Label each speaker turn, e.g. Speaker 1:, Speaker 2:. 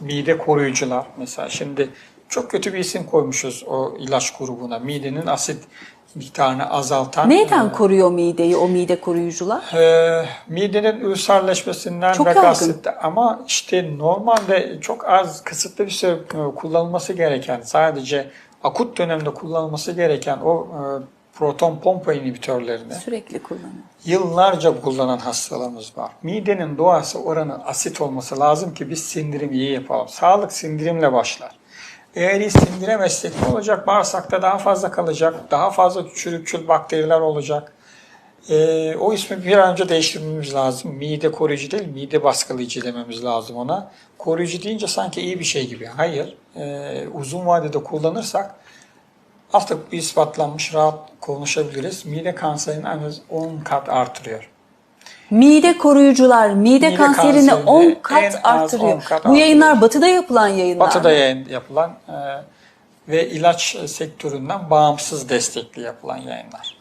Speaker 1: mide koruyucular mesela şimdi çok kötü bir isim koymuşuz o ilaç grubuna. Midenin asit miktarını azaltan.
Speaker 2: Neyden
Speaker 1: e,
Speaker 2: koruyor mideyi o mide koruyucular?
Speaker 1: e, midenin ülserleşmesinden
Speaker 2: Çok
Speaker 1: ve gastrit ama işte normalde çok az kısıtlı bir süre e, kullanılması gereken sadece akut dönemde kullanılması gereken o e, proton pompa inhibitörlerini
Speaker 2: Sürekli kullanıyor.
Speaker 1: yıllarca kullanan hastalarımız var. Midenin doğası oranı asit olması lazım ki biz sindirim iyi yapalım. Sağlık sindirimle başlar. Eğer iyi sindiremezsek ne olacak? Bağırsakta daha fazla kalacak, daha fazla çürükçül bakteriler olacak. Ee, o ismi bir an önce değiştirmemiz lazım. Mide koruyucu değil, mide baskılayıcı dememiz lazım ona. Koruyucu deyince sanki iyi bir şey gibi. Hayır, Ee, uzun vadede kullanırsak artık bir ispatlanmış, rahat konuşabiliriz. Mide kanserinin en az 10 kat artırıyor.
Speaker 2: Mide koruyucular mide,
Speaker 1: Mide
Speaker 2: kanserini
Speaker 1: kanserini
Speaker 2: 10
Speaker 1: en
Speaker 2: kat artırıyor.
Speaker 1: 10 kat
Speaker 2: Bu yayınlar batıda yapılan yayınlar.
Speaker 1: Batı'da yayın yapılan e, ve ilaç sektöründen bağımsız destekli yapılan yayınlar.